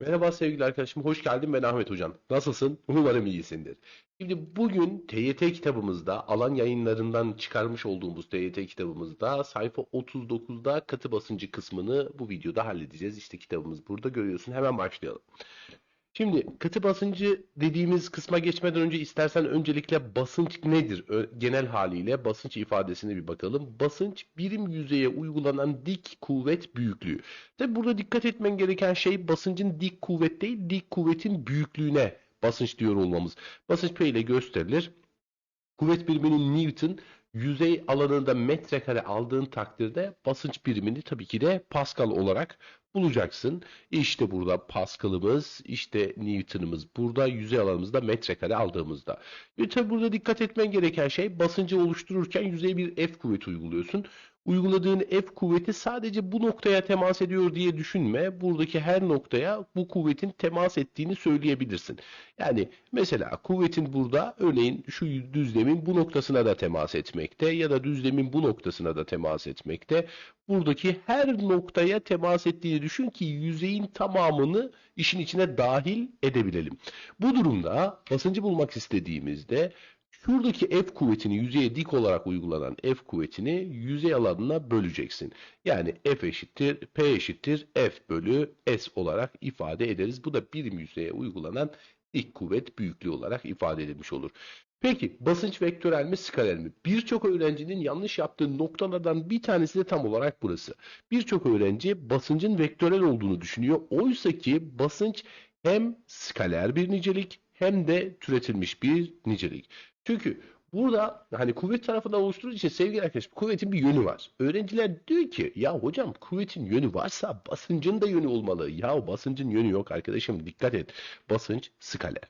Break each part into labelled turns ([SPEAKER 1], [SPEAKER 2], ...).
[SPEAKER 1] Merhaba sevgili arkadaşım, hoş geldin. Ben Ahmet Hocam. Nasılsın? Umarım iyisindir. Şimdi bugün TYT kitabımızda, alan yayınlarından çıkarmış olduğumuz TYT kitabımızda sayfa 39'da katı basıncı kısmını bu videoda halledeceğiz. İşte kitabımız burada görüyorsun. Hemen başlayalım. Şimdi katı basıncı dediğimiz kısma geçmeden önce istersen öncelikle basınç nedir? Genel haliyle basınç ifadesine bir bakalım. Basınç birim yüzeye uygulanan dik kuvvet büyüklüğü. Tabi burada dikkat etmen gereken şey basıncın dik kuvvet değil, dik kuvvetin büyüklüğüne basınç diyor olmamız. Basınç P ile gösterilir. Kuvvet biriminin Newton, yüzey alanında metrekare aldığın takdirde basınç birimini tabii ki de Pascal olarak bulacaksın. İşte burada Pascal'ımız, işte Newton'ımız burada yüzey alanımızda metrekare aldığımızda. Ve tabii burada dikkat etmen gereken şey basıncı oluştururken yüzeye bir F kuvveti uyguluyorsun uyguladığın F kuvveti sadece bu noktaya temas ediyor diye düşünme. Buradaki her noktaya bu kuvvetin temas ettiğini söyleyebilirsin. Yani mesela kuvvetin burada örneğin şu düzlemin bu noktasına da temas etmekte ya da düzlemin bu noktasına da temas etmekte. Buradaki her noktaya temas ettiğini düşün ki yüzeyin tamamını işin içine dahil edebilelim. Bu durumda basıncı bulmak istediğimizde Şuradaki F kuvvetini yüzeye dik olarak uygulanan F kuvvetini yüzey alanına böleceksin. Yani F eşittir P eşittir F bölü S olarak ifade ederiz. Bu da birim yüzeye uygulanan dik kuvvet büyüklüğü olarak ifade edilmiş olur. Peki basınç vektörel mi skaler mi? Birçok öğrencinin yanlış yaptığı noktalardan bir tanesi de tam olarak burası. Birçok öğrenci basıncın vektörel olduğunu düşünüyor. Oysa ki basınç hem skaler bir nicelik hem de türetilmiş bir nicelik. Çünkü burada hani kuvvet tarafından oluşturduğu için sevgili arkadaşlar kuvvetin bir yönü var. Öğrenciler diyor ki ya hocam kuvvetin yönü varsa basıncın da yönü olmalı. Ya basıncın yönü yok arkadaşım dikkat et. Basınç skaler.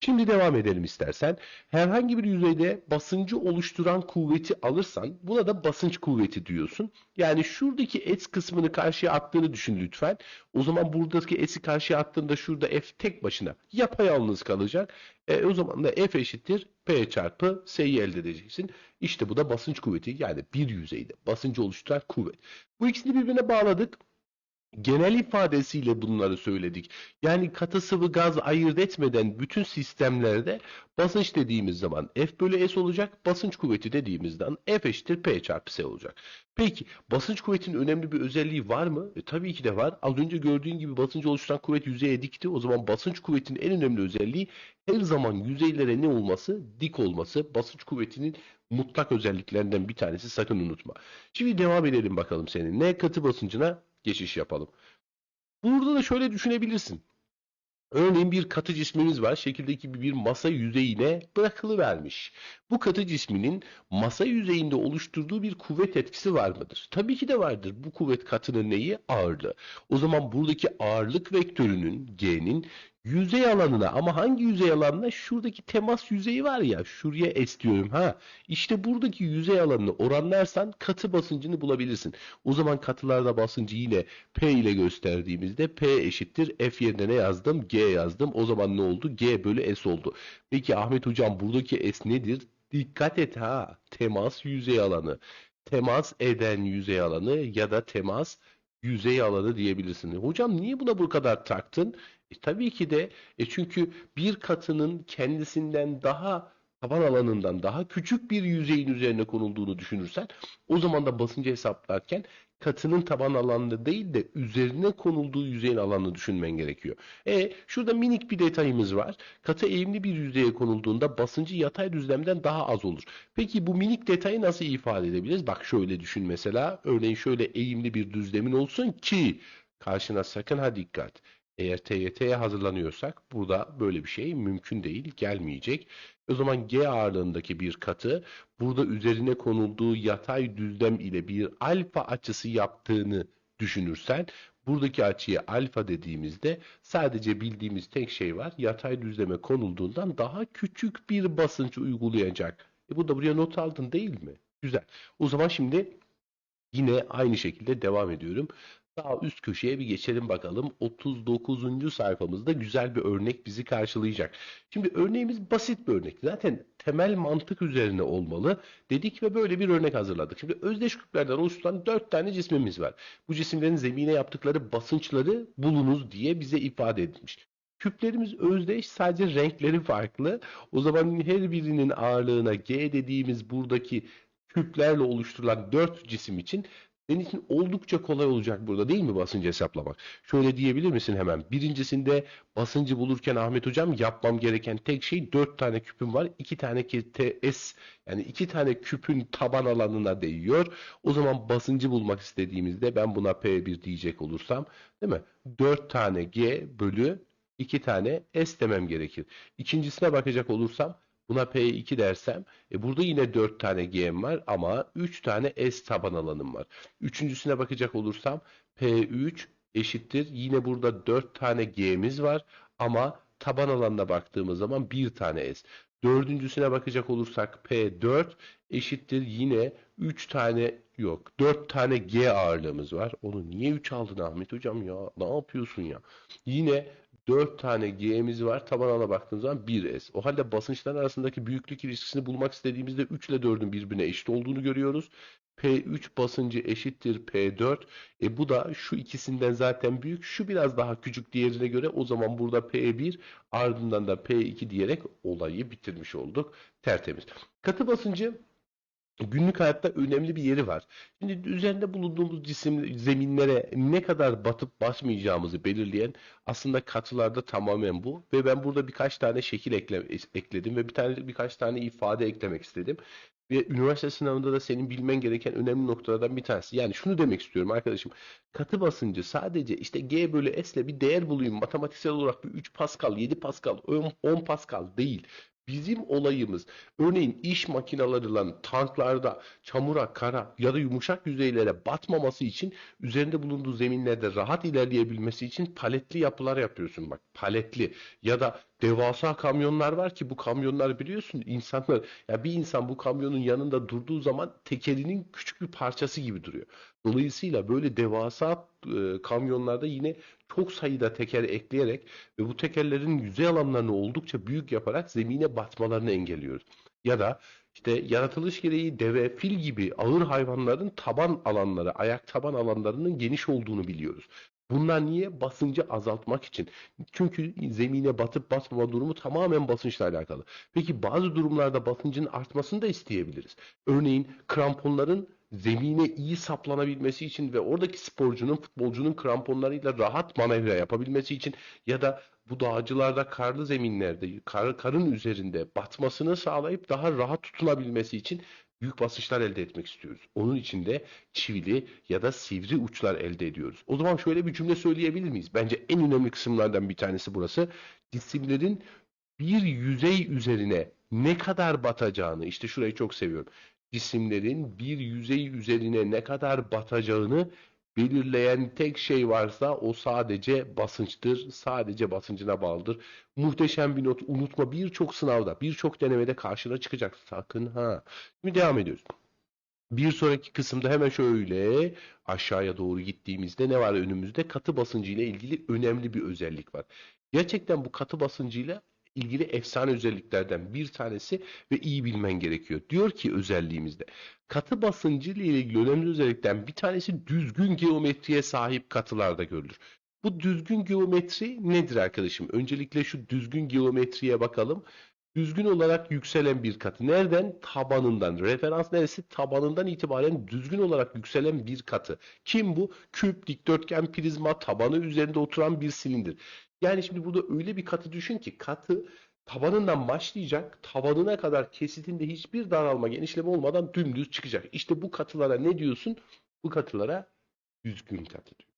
[SPEAKER 1] Şimdi devam edelim istersen. Herhangi bir yüzeyde basıncı oluşturan kuvveti alırsan buna da basınç kuvveti diyorsun. Yani şuradaki S kısmını karşıya attığını düşün lütfen. O zaman buradaki S'i karşıya attığında şurada F tek başına yapayalnız kalacak. E, o zaman da F eşittir P çarpı S'yi elde edeceksin. İşte bu da basınç kuvveti. Yani bir yüzeyde basıncı oluşturan kuvvet. Bu ikisini birbirine bağladık genel ifadesiyle bunları söyledik. Yani katı sıvı gaz ayırt etmeden bütün sistemlerde basınç dediğimiz zaman F bölü S olacak. Basınç kuvveti dediğimizden F eşittir P çarpı S olacak. Peki basınç kuvvetinin önemli bir özelliği var mı? E, tabii ki de var. Az önce gördüğün gibi basıncı oluşturan kuvvet yüzeye dikti. O zaman basınç kuvvetinin en önemli özelliği her zaman yüzeylere ne olması? Dik olması. Basınç kuvvetinin mutlak özelliklerinden bir tanesi sakın unutma. Şimdi devam edelim bakalım seninle katı basıncına geçiş yapalım. Burada da şöyle düşünebilirsin. Örneğin bir katı cismimiz var. Şekildeki bir masa yüzeyine bırakılıvermiş. Bu katı cisminin masa yüzeyinde oluşturduğu bir kuvvet etkisi var mıdır? Tabii ki de vardır. Bu kuvvet katının neyi? Ağırlığı. O zaman buradaki ağırlık vektörünün G'nin yüzey alanına ama hangi yüzey alanına? Şuradaki temas yüzeyi var ya şuraya diyorum ha. İşte buradaki yüzey alanını oranlarsan katı basıncını bulabilirsin. O zaman katılarda basıncı yine P ile gösterdiğimizde P eşittir F yerine ne yazdım? G yazdım. O zaman ne oldu? G bölü S oldu. Peki Ahmet hocam buradaki S nedir? Dikkat et ha. Temas yüzey alanı. Temas eden yüzey alanı ya da temas yüzey alanı diyebilirsin. Hocam niye buna bu kadar taktın? E, tabii ki de e, çünkü bir katının kendisinden daha taban alanından daha küçük bir yüzeyin üzerine konulduğunu düşünürsen o zaman da basıncı hesaplarken katının taban alanını değil de üzerine konulduğu yüzeyin alanını düşünmen gerekiyor. E şurada minik bir detayımız var. Katı eğimli bir yüzeye konulduğunda basıncı yatay düzlemden daha az olur. Peki bu minik detayı nasıl ifade edebiliriz? Bak şöyle düşün mesela. Örneğin şöyle eğimli bir düzlemin olsun ki karşına sakın ha dikkat. Eğer TYT'ye hazırlanıyorsak burada böyle bir şey mümkün değil, gelmeyecek. O zaman G ağırlığındaki bir katı burada üzerine konulduğu yatay düzlem ile bir alfa açısı yaptığını düşünürsen buradaki açıya alfa dediğimizde sadece bildiğimiz tek şey var. Yatay düzleme konulduğundan daha küçük bir basınç uygulayacak. E bu da buraya not aldın değil mi? Güzel. O zaman şimdi yine aynı şekilde devam ediyorum. Sağ üst köşeye bir geçelim bakalım. 39. sayfamızda güzel bir örnek bizi karşılayacak. Şimdi örneğimiz basit bir örnek. Zaten temel mantık üzerine olmalı dedik ve böyle bir örnek hazırladık. Şimdi özdeş küplerden oluşturan 4 tane cismimiz var. Bu cisimlerin zemine yaptıkları basınçları bulunuz diye bize ifade edilmiş. Küplerimiz özdeş sadece renkleri farklı. O zaman her birinin ağırlığına G dediğimiz buradaki küplerle oluşturulan 4 cisim için senin için oldukça kolay olacak burada değil mi basıncı hesaplamak? Şöyle diyebilir misin hemen? Birincisinde basıncı bulurken Ahmet Hocam yapmam gereken tek şey 4 tane küpüm var. 2 tane TS yani 2 tane küpün taban alanına değiyor. O zaman basıncı bulmak istediğimizde ben buna P1 diyecek olursam değil mi? 4 tane G bölü 2 tane S demem gerekir. İkincisine bakacak olursam Buna P2 dersem e burada yine 4 tane G'm var ama 3 tane S taban alanım var. Üçüncüsüne bakacak olursam P3 eşittir. Yine burada 4 tane G'miz var ama taban alanına baktığımız zaman 1 tane S. Dördüncüsüne bakacak olursak P4 eşittir yine 3 tane yok 4 tane G ağırlığımız var. Onu niye 3 aldın Ahmet hocam ya? Ne yapıyorsun ya? Yine 4 tane G'miz var. Taban alana baktığımız zaman 1S. O halde basınçlar arasındaki büyüklük ilişkisini bulmak istediğimizde 3 ile 4'ün birbirine eşit olduğunu görüyoruz. P3 basıncı eşittir P4. E bu da şu ikisinden zaten büyük. Şu biraz daha küçük diğerine göre. O zaman burada P1 ardından da P2 diyerek olayı bitirmiş olduk. Tertemiz. Katı basıncı günlük hayatta önemli bir yeri var. Şimdi üzerinde bulunduğumuz cisim zeminlere ne kadar batıp basmayacağımızı belirleyen aslında katılarda tamamen bu ve ben burada birkaç tane şekil ekle, ekledim ve bir tane birkaç tane ifade eklemek istedim. Ve üniversite sınavında da senin bilmen gereken önemli noktalardan bir tanesi. Yani şunu demek istiyorum arkadaşım. Katı basıncı sadece işte G bölü S ile bir değer bulayım. Matematiksel olarak bir 3 Pascal, 7 Pascal, 10 Pascal değil. Bizim olayımız örneğin iş makinalarıyla tanklarda çamura, kara ya da yumuşak yüzeylere batmaması için üzerinde bulunduğu zeminlerde rahat ilerleyebilmesi için paletli yapılar yapıyorsun bak paletli ya da devasa kamyonlar var ki bu kamyonlar biliyorsun insanlar ya bir insan bu kamyonun yanında durduğu zaman tekerinin küçük bir parçası gibi duruyor. Dolayısıyla böyle devasa e, kamyonlarda yine çok sayıda teker ekleyerek ve bu tekerlerin yüzey alanlarını oldukça büyük yaparak zemine batmalarını engelliyoruz. Ya da işte yaratılış gereği deve, fil gibi ağır hayvanların taban alanları, ayak taban alanlarının geniş olduğunu biliyoruz. Bunlar niye? Basıncı azaltmak için. Çünkü zemine batıp batmama durumu tamamen basınçla alakalı. Peki bazı durumlarda basıncın artmasını da isteyebiliriz. Örneğin kramponların zemine iyi saplanabilmesi için ve oradaki sporcunun, futbolcunun kramponlarıyla rahat manevra yapabilmesi için ya da bu dağcılarda karlı zeminlerde, kar, karın üzerinde batmasını sağlayıp daha rahat tutunabilmesi için büyük basınçlar elde etmek istiyoruz. Onun için de çivili ya da sivri uçlar elde ediyoruz. O zaman şöyle bir cümle söyleyebilir miyiz? Bence en önemli kısımlardan bir tanesi burası. Cisimlerin bir yüzey üzerine ne kadar batacağını, işte şurayı çok seviyorum cisimlerin bir yüzey üzerine ne kadar batacağını belirleyen tek şey varsa o sadece basınçtır. Sadece basıncına bağlıdır. Muhteşem bir not. Unutma birçok sınavda, birçok denemede karşına çıkacak. Sakın ha. Şimdi devam ediyoruz. Bir sonraki kısımda hemen şöyle aşağıya doğru gittiğimizde ne var önümüzde? Katı basıncı ile ilgili önemli bir özellik var. Gerçekten bu katı basıncıyla ilgili efsane özelliklerden bir tanesi ve iyi bilmen gerekiyor. Diyor ki özelliğimizde katı basıncı ile ilgili önemli özellikten bir tanesi düzgün geometriye sahip katılarda görülür. Bu düzgün geometri nedir arkadaşım? Öncelikle şu düzgün geometriye bakalım. Düzgün olarak yükselen bir katı. Nereden? Tabanından. Referans neresi? Tabanından itibaren düzgün olarak yükselen bir katı. Kim bu? Küp, dikdörtgen, prizma, tabanı üzerinde oturan bir silindir. Yani şimdi burada öyle bir katı düşün ki katı tabanından başlayacak, tabanına kadar kesitinde hiçbir daralma, genişleme olmadan dümdüz çıkacak. İşte bu katılara ne diyorsun? Bu katılara düzgün katı diyor.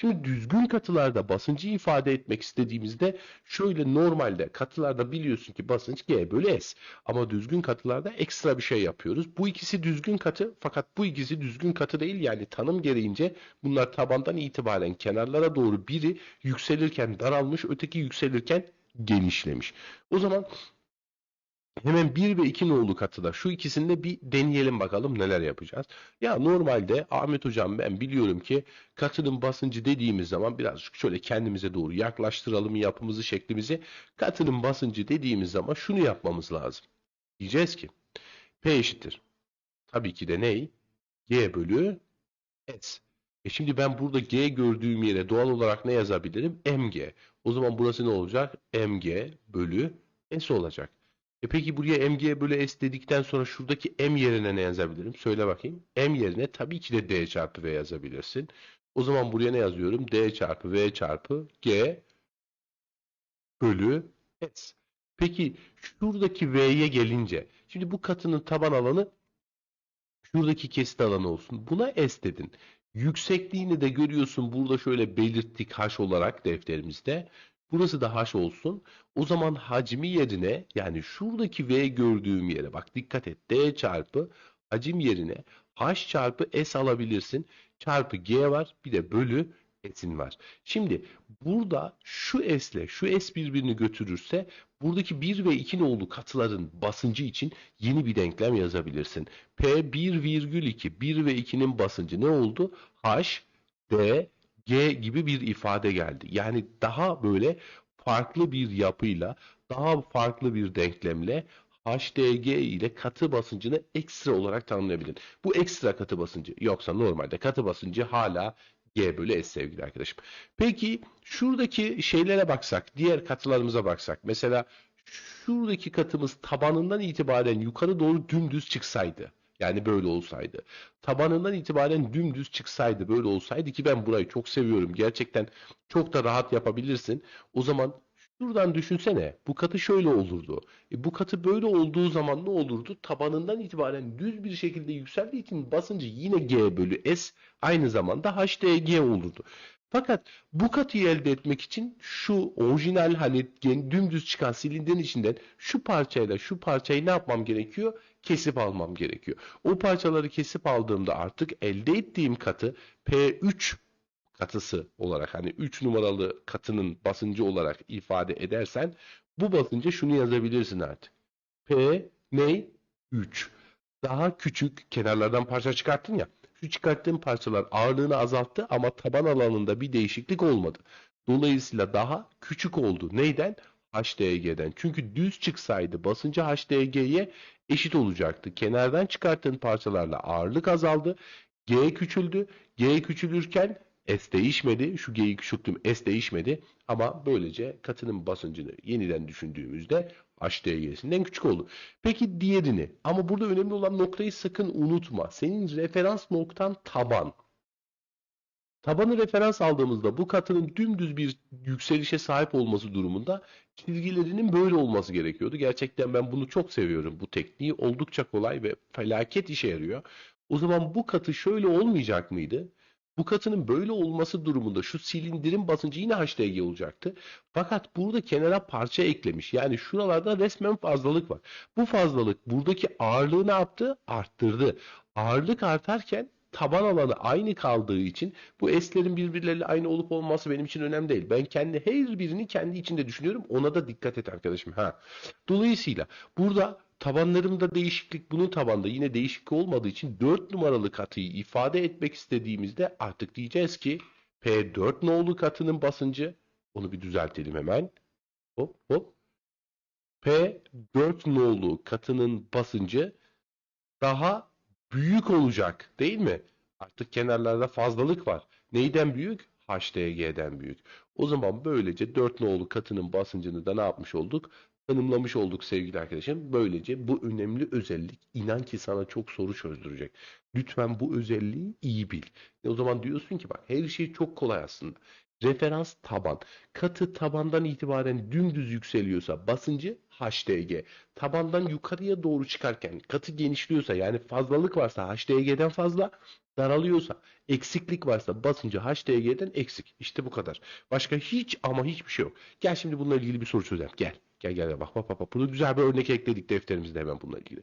[SPEAKER 1] Şimdi düzgün katılarda basıncı ifade etmek istediğimizde şöyle normalde katılarda biliyorsun ki basınç G bölü S. Ama düzgün katılarda ekstra bir şey yapıyoruz. Bu ikisi düzgün katı fakat bu ikisi düzgün katı değil. Yani tanım gereğince bunlar tabandan itibaren kenarlara doğru biri yükselirken daralmış öteki yükselirken genişlemiş. O zaman Hemen 1 ve 2 nolu katıda şu ikisinde bir deneyelim bakalım neler yapacağız. Ya normalde Ahmet hocam ben biliyorum ki katının basıncı dediğimiz zaman birazcık şöyle kendimize doğru yaklaştıralım yapımızı şeklimizi. Katının basıncı dediğimiz zaman şunu yapmamız lazım. Diyeceğiz ki P eşittir. Tabii ki de ney? G bölü S. E şimdi ben burada G gördüğüm yere doğal olarak ne yazabilirim? MG. O zaman burası ne olacak? MG bölü S olacak. E peki buraya mg bölü s dedikten sonra şuradaki m yerine ne yazabilirim? Söyle bakayım. m yerine tabii ki de d çarpı v yazabilirsin. O zaman buraya ne yazıyorum? d çarpı v çarpı g bölü s. Peki şuradaki v'ye gelince, şimdi bu katının taban alanı şuradaki kesit alanı olsun. Buna s dedin. Yüksekliğini de görüyorsun burada şöyle belirttik h olarak defterimizde. Burası da h olsun. O zaman hacmi yerine yani şuradaki v gördüğüm yere bak dikkat et. d çarpı hacim yerine h çarpı s alabilirsin. Çarpı g var bir de bölü s'in var. Şimdi burada şu s ile şu s birbirini götürürse buradaki 1 ve 2 nolu katıların basıncı için yeni bir denklem yazabilirsin. P 1 virgül 2 1 ve 2'nin basıncı ne oldu? H, D, G gibi bir ifade geldi. Yani daha böyle farklı bir yapıyla, daha farklı bir denklemle HDG ile katı basıncını ekstra olarak tanımlayabilirim. Bu ekstra katı basıncı. Yoksa normalde katı basıncı hala G bölü S sevgili arkadaşım. Peki şuradaki şeylere baksak, diğer katılarımıza baksak. Mesela şuradaki katımız tabanından itibaren yukarı doğru dümdüz çıksaydı. Yani böyle olsaydı. Tabanından itibaren dümdüz çıksaydı böyle olsaydı ki ben burayı çok seviyorum. Gerçekten çok da rahat yapabilirsin. O zaman şuradan düşünsene. Bu katı şöyle olurdu. E, bu katı böyle olduğu zaman ne olurdu? Tabanından itibaren düz bir şekilde yükseldiği için basıncı yine G bölü S aynı zamanda HDG olurdu. Fakat bu katıyı elde etmek için şu orijinal hani dümdüz çıkan silindirin içinden şu parçayla şu parçayı ne yapmam gerekiyor? Kesip almam gerekiyor. O parçaları kesip aldığımda artık elde ettiğim katı P3 katısı olarak hani 3 numaralı katının basıncı olarak ifade edersen bu basınca şunu yazabilirsin artık. P ne? 3. Daha küçük kenarlardan parça çıkarttın ya. Şu çıkarttığım parçalar ağırlığını azalttı ama taban alanında bir değişiklik olmadı. Dolayısıyla daha küçük oldu. Neyden? HDG'den. Çünkü düz çıksaydı basıncı HDG'ye eşit olacaktı. Kenardan çıkarttığın parçalarla ağırlık azaldı. G küçüldü. G küçülürken S değişmedi. Şu G'yi küçülttüm. S değişmedi. Ama böylece katının basıncını yeniden düşündüğümüzde HDG'sinden küçük oldu. Peki diğerini ama burada önemli olan noktayı sakın unutma. Senin referans noktan taban. Tabanı referans aldığımızda bu katının dümdüz bir yükselişe sahip olması durumunda çizgilerinin böyle olması gerekiyordu. Gerçekten ben bunu çok seviyorum. Bu tekniği oldukça kolay ve felaket işe yarıyor. O zaman bu katı şöyle olmayacak mıydı? Bu katının böyle olması durumunda şu silindirin basıncı yine HDG olacaktı. Fakat burada kenara parça eklemiş. Yani şuralarda resmen fazlalık var. Bu fazlalık buradaki ağırlığı ne yaptı? Arttırdı. Ağırlık artarken taban alanı aynı kaldığı için bu S'lerin birbirleriyle aynı olup olması benim için önemli değil. Ben kendi her birini kendi içinde düşünüyorum. Ona da dikkat et arkadaşım. Ha. Dolayısıyla burada tabanlarımda değişiklik bunun tabanda yine değişiklik olmadığı için 4 numaralı katıyı ifade etmek istediğimizde artık diyeceğiz ki P4 nolu katının basıncı onu bir düzeltelim hemen. Hop hop. P4 nolu katının basıncı daha büyük olacak değil mi? Artık kenarlarda fazlalık var. Neyden büyük? HDG'den büyük. O zaman böylece 4 nolu katının basıncını da ne yapmış olduk? Tanımlamış olduk sevgili arkadaşım. Böylece bu önemli özellik inan ki sana çok soru çözdürecek. Lütfen bu özelliği iyi bil. E o zaman diyorsun ki bak her şey çok kolay aslında. Referans taban. Katı tabandan itibaren dümdüz yükseliyorsa basıncı HDG. Tabandan yukarıya doğru çıkarken katı genişliyorsa yani fazlalık varsa HDG'den fazla, daralıyorsa, eksiklik varsa basıncı HDG'den eksik. İşte bu kadar. Başka hiç ama hiçbir şey yok. Gel şimdi bununla ilgili bir soru çözelim. Gel. Gel gel bak bak bak. bak. Burada güzel bir örnek ekledik defterimizde hemen bununla ilgili.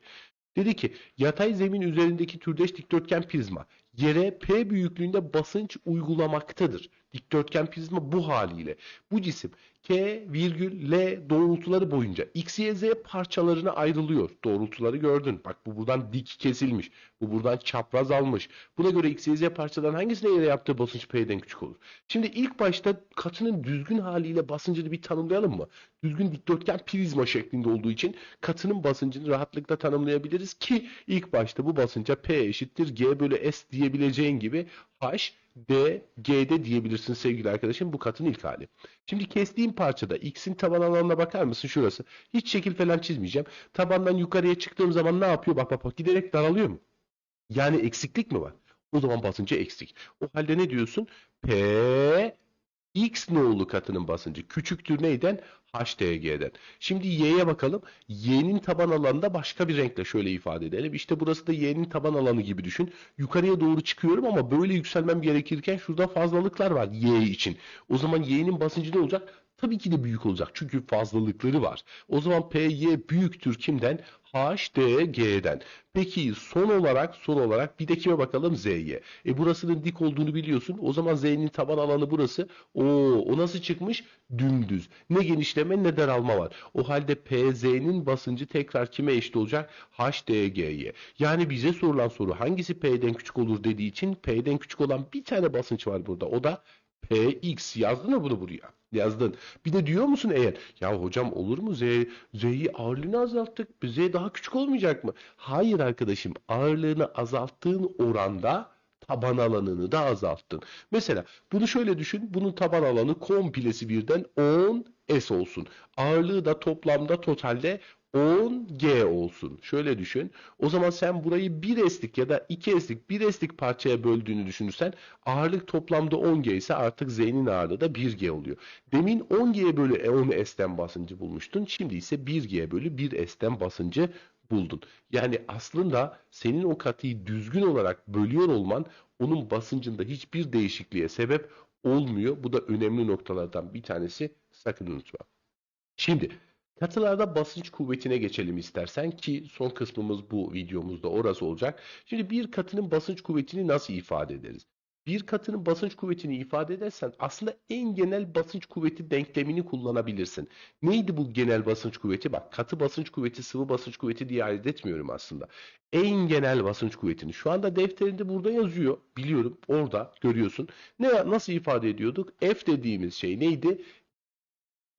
[SPEAKER 1] Dedi ki yatay zemin üzerindeki türdeş dikdörtgen prizma yere P büyüklüğünde basınç uygulamaktadır. Dikdörtgen prizma bu haliyle. Bu cisim K virgül L doğrultuları boyunca X, Y, Z parçalarına ayrılıyor. Doğrultuları gördün. Bak bu buradan dik kesilmiş. Bu buradan çapraz almış. Buna göre X, Y, Z parçaların hangisine yere yaptığı basınç P'den küçük olur? Şimdi ilk başta katının düzgün haliyle basıncını bir tanımlayalım mı? Düzgün dikdörtgen prizma şeklinde olduğu için katının basıncını rahatlıkla tanımlayabiliriz ki ilk başta bu basınca P eşittir G bölü S diyebileceğin gibi H D, G'de diyebilirsin sevgili arkadaşım bu katın ilk hali. Şimdi kestiğim parçada X'in taban alanına bakar mısın şurası? Hiç şekil falan çizmeyeceğim. Tabandan yukarıya çıktığım zaman ne yapıyor? Bak bak bak giderek daralıyor mu? Yani eksiklik mi var? O zaman basıncı eksik. O halde ne diyorsun? P X nolu katının basıncı küçüktür neyden? HDG'den. Şimdi Y'ye bakalım. Y'nin taban alanında başka bir renkle şöyle ifade edelim. İşte burası da Y'nin taban alanı gibi düşün. Yukarıya doğru çıkıyorum ama böyle yükselmem gerekirken şurada fazlalıklar var Y için. O zaman Y'nin basıncı ne olacak? Tabii ki de büyük olacak. Çünkü fazlalıkları var. O zaman PY büyüktür kimden? HDG'den. Peki son olarak son olarak bir de kime bakalım? Z'ye. E burasının dik olduğunu biliyorsun. O zaman Z'nin taban alanı burası. Oo, o nasıl çıkmış? Dümdüz. Ne genişleme ne daralma var. O halde PZ'nin basıncı tekrar kime eşit olacak? HDG'ye. Yani bize sorulan soru hangisi P'den küçük olur dediği için P'den küçük olan bir tane basınç var burada. O da PX. Yazdın mı bunu buraya? Yazdın. Bir de diyor musun eğer ya hocam olur mu Z Z'yi ağırlığını azalttık. Z daha küçük olmayacak mı? Hayır arkadaşım. Ağırlığını azalttığın oranda taban alanını da azalttın. Mesela bunu şöyle düşün. Bunun taban alanı komplesi birden 10 S olsun. Ağırlığı da toplamda totalde 10G olsun. Şöyle düşün. O zaman sen burayı 1 eslik ya da 2 eslik 1 eslik parçaya böldüğünü düşünürsen ağırlık toplamda 10G ise artık Z'nin ağırlığı da 1G oluyor. Demin 10G bölü 10S'ten basıncı bulmuştun. Şimdi ise 1G bölü 1S'ten basıncı buldun. Yani aslında senin o katıyı düzgün olarak bölüyor olman onun basıncında hiçbir değişikliğe sebep olmuyor. Bu da önemli noktalardan bir tanesi. Sakın unutma. Şimdi Katılarda basınç kuvvetine geçelim istersen ki son kısmımız bu videomuzda orası olacak. Şimdi bir katının basınç kuvvetini nasıl ifade ederiz? Bir katının basınç kuvvetini ifade edersen aslında en genel basınç kuvveti denklemini kullanabilirsin. Neydi bu genel basınç kuvveti? Bak katı basınç kuvveti, sıvı basınç kuvveti diye ayırt etmiyorum aslında. En genel basınç kuvvetini. Şu anda defterinde burada yazıyor. Biliyorum orada görüyorsun. Ne nasıl ifade ediyorduk? F dediğimiz şey neydi?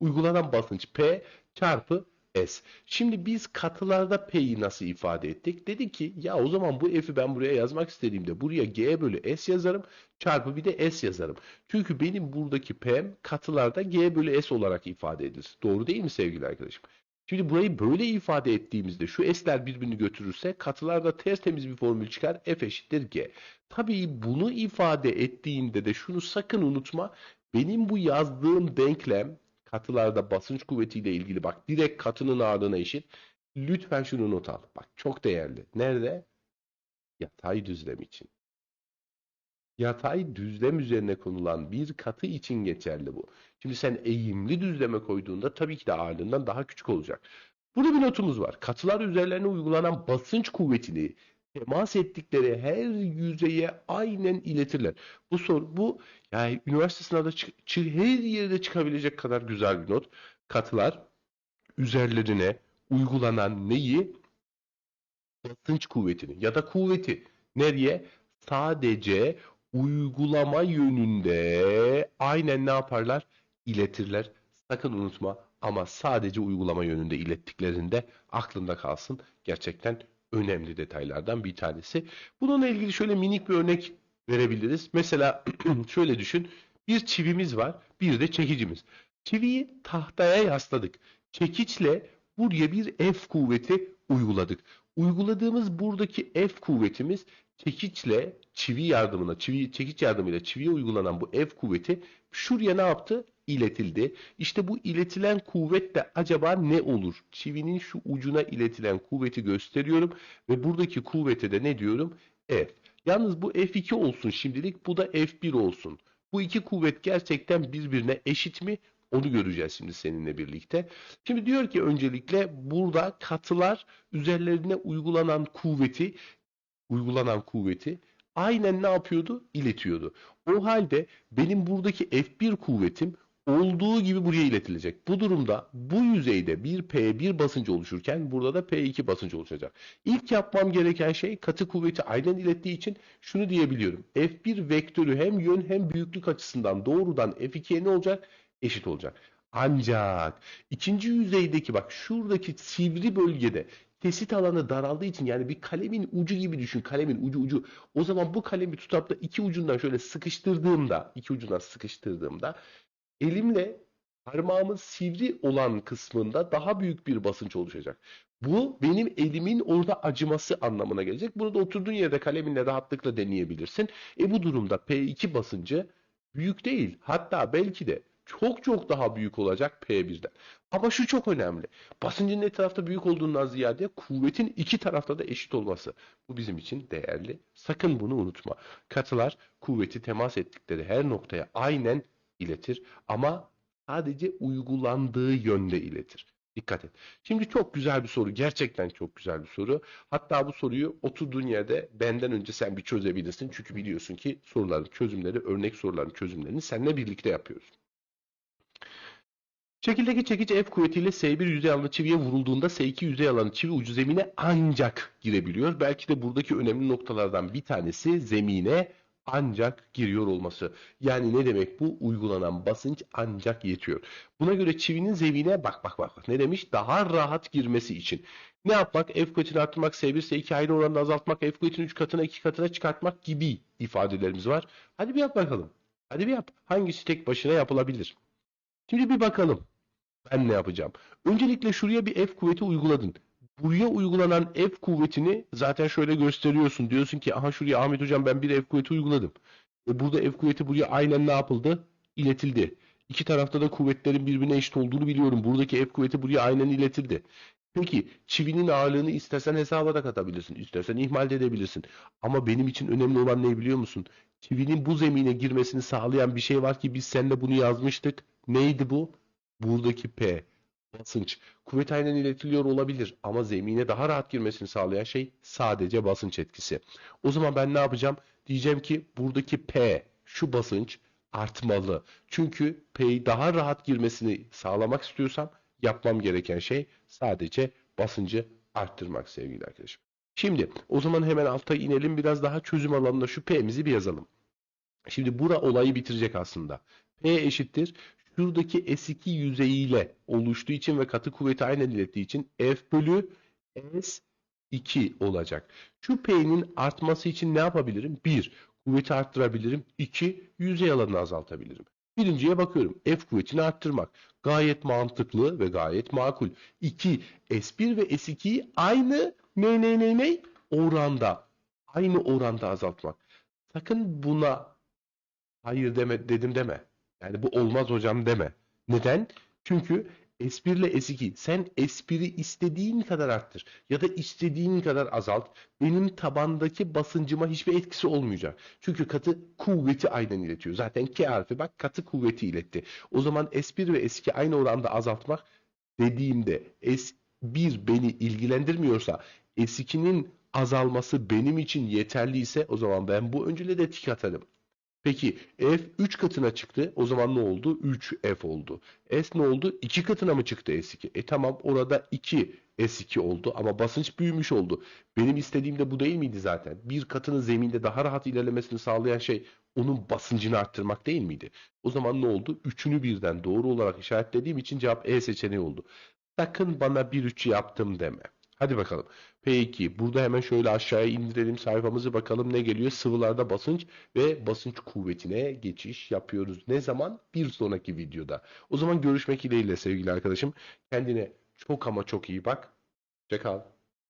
[SPEAKER 1] Uygulanan basınç P çarpı S. Şimdi biz katılarda P'yi nasıl ifade ettik? Dedi ki ya o zaman bu F'i ben buraya yazmak istediğimde buraya G bölü S yazarım çarpı bir de S yazarım. Çünkü benim buradaki P'm katılarda G bölü S olarak ifade edilir. Doğru değil mi sevgili arkadaşım? Şimdi burayı böyle ifade ettiğimizde şu S'ler birbirini götürürse katılarda tertemiz bir formül çıkar. F eşittir G. Tabii bunu ifade ettiğinde de şunu sakın unutma. Benim bu yazdığım denklem katılarda basınç kuvvetiyle ilgili bak direkt katının ağırlığına eşit. Lütfen şunu not al. Bak çok değerli. Nerede? Yatay düzlem için. Yatay düzlem üzerine konulan bir katı için geçerli bu. Şimdi sen eğimli düzleme koyduğunda tabii ki de ağırlığından daha küçük olacak. Burada bir notumuz var. Katılar üzerlerine uygulanan basınç kuvvetini temas ettikleri her yüzeye aynen iletirler. Bu soru bu yani üniversite sınavında çık, çık, her yerde çıkabilecek kadar güzel bir not. Katılar üzerlerine uygulanan neyi? Basınç kuvvetini ya da kuvveti nereye? Sadece uygulama yönünde aynen ne yaparlar? İletirler. Sakın unutma ama sadece uygulama yönünde ilettiklerinde aklında kalsın. Gerçekten önemli detaylardan bir tanesi. Bununla ilgili şöyle minik bir örnek verebiliriz. Mesela şöyle düşün. Bir çivimiz var, bir de çekicimiz. Çiviyi tahtaya yasladık. Çekiçle buraya bir F kuvveti uyguladık. Uyguladığımız buradaki F kuvvetimiz çekiçle çivi yardımına, çivi çekiç yardımıyla çiviye uygulanan bu F kuvveti şuraya ne yaptı? İletildi. İşte bu iletilen kuvvet de acaba ne olur? Çivinin şu ucuna iletilen kuvveti gösteriyorum ve buradaki kuvvete de ne diyorum? F. Yalnız bu F2 olsun şimdilik, bu da F1 olsun. Bu iki kuvvet gerçekten birbirine eşit mi? Onu göreceğiz şimdi seninle birlikte. Şimdi diyor ki öncelikle burada katılar üzerlerine uygulanan kuvveti uygulanan kuvveti aynen ne yapıyordu? İletiyordu. O halde benim buradaki F1 kuvvetim olduğu gibi buraya iletilecek. Bu durumda bu yüzeyde bir P1 basıncı oluşurken burada da P2 basıncı oluşacak. İlk yapmam gereken şey katı kuvveti aynen ilettiği için şunu diyebiliyorum. F1 vektörü hem yön hem büyüklük açısından doğrudan F2'ye ne olacak? Eşit olacak. Ancak ikinci yüzeydeki bak şuradaki sivri bölgede kesit alanı daraldığı için yani bir kalemin ucu gibi düşün. Kalemin ucu ucu. O zaman bu kalemi tutup da iki ucundan şöyle sıkıştırdığımda, iki ucundan sıkıştırdığımda elimle parmağımın sivri olan kısmında daha büyük bir basınç oluşacak. Bu benim elimin orada acıması anlamına gelecek. Bunu da oturduğun yerde kaleminle rahatlıkla deneyebilirsin. E bu durumda P2 basıncı büyük değil. Hatta belki de çok çok daha büyük olacak P1'den. Ama şu çok önemli. Basıncın ne tarafta büyük olduğundan ziyade kuvvetin iki tarafta da eşit olması. Bu bizim için değerli. Sakın bunu unutma. Katılar kuvveti temas ettikleri her noktaya aynen iletir ama sadece uygulandığı yönde iletir. Dikkat et. Şimdi çok güzel bir soru. Gerçekten çok güzel bir soru. Hatta bu soruyu oturduğun yerde benden önce sen bir çözebilirsin. Çünkü biliyorsun ki soruların çözümleri, örnek soruların çözümlerini seninle birlikte yapıyoruz. Şekildeki çekici F kuvvetiyle S1 yüzey alanı çiviye vurulduğunda S2 yüzey alanı çivi ucu zemine ancak girebiliyor. Belki de buradaki önemli noktalardan bir tanesi zemine ancak giriyor olması. Yani ne demek bu? Uygulanan basınç ancak yetiyor. Buna göre çivinin zemine bak bak bak. Ne demiş? Daha rahat girmesi için. Ne yapmak? F kuvvetini arttırmak, S1, S2 aynı oranda azaltmak, F kuvvetini 3 katına 2 katına çıkartmak gibi ifadelerimiz var. Hadi bir yap bakalım. Hadi bir yap. Hangisi tek başına yapılabilir? Şimdi bir bakalım. Ben ne yapacağım? Öncelikle şuraya bir F kuvveti uyguladın. Buraya uygulanan F kuvvetini zaten şöyle gösteriyorsun. Diyorsun ki aha şuraya Ahmet hocam ben bir F kuvveti uyguladım. E burada F kuvveti buraya aynen ne yapıldı? İletildi. İki tarafta da kuvvetlerin birbirine eşit olduğunu biliyorum. Buradaki F kuvveti buraya aynen iletildi. Peki çivinin ağırlığını istersen hesaba da katabilirsin. İstersen ihmal de edebilirsin. Ama benim için önemli olan ne biliyor musun? Çivinin bu zemine girmesini sağlayan bir şey var ki biz seninle bunu yazmıştık. Neydi bu? Buradaki P basınç. Kuvvet aynen iletiliyor olabilir ama zemine daha rahat girmesini sağlayan şey sadece basınç etkisi. O zaman ben ne yapacağım? Diyeceğim ki buradaki P şu basınç artmalı. Çünkü P'yi daha rahat girmesini sağlamak istiyorsam yapmam gereken şey sadece basıncı arttırmak sevgili arkadaşım. Şimdi o zaman hemen alta inelim biraz daha çözüm alanına şu P'mizi bir yazalım. Şimdi bura olayı bitirecek aslında. P eşittir şuradaki S2 yüzeyiyle oluştuğu için ve katı kuvveti aynen ilettiği için F bölü S2 olacak. Şu P'nin artması için ne yapabilirim? 1. Kuvveti arttırabilirim. 2. Yüzey alanını azaltabilirim. Birinciye bakıyorum. F kuvvetini arttırmak. Gayet mantıklı ve gayet makul. 2. S1 ve S2'yi aynı ne ne ne ne oranda. Aynı oranda azaltmak. Sakın buna hayır deme dedim deme. Yani bu olmaz hocam deme. Neden? Çünkü S1 ile S2 sen S1'i istediğin kadar arttır ya da istediğin kadar azalt. Benim tabandaki basıncıma hiçbir etkisi olmayacak. Çünkü katı kuvveti aynen iletiyor. Zaten K harfi bak katı kuvveti iletti. O zaman S1 ve S2 aynı oranda azaltmak dediğimde S1 beni ilgilendirmiyorsa S2'nin azalması benim için yeterliyse o zaman ben bu öncüle de tik atarım. Peki f 3 katına çıktı. O zaman ne oldu? 3f oldu. S ne oldu? 2 katına mı çıktı S2? E tamam orada 2 S2 oldu ama basınç büyümüş oldu. Benim istediğim de bu değil miydi zaten? Bir katının zeminde daha rahat ilerlemesini sağlayan şey onun basıncını arttırmak değil miydi? O zaman ne oldu? Üçünü birden doğru olarak işaretlediğim için cevap E seçeneği oldu. Sakın bana bir 3 yaptım deme. Hadi bakalım. P2. Burada hemen şöyle aşağıya indirelim sayfamızı bakalım ne geliyor. Sıvılarda basınç ve basınç kuvvetine geçiş yapıyoruz. Ne zaman? Bir sonraki videoda. O zaman görüşmek dileğiyle sevgili arkadaşım. Kendine çok ama çok iyi bak. Hoşçakal.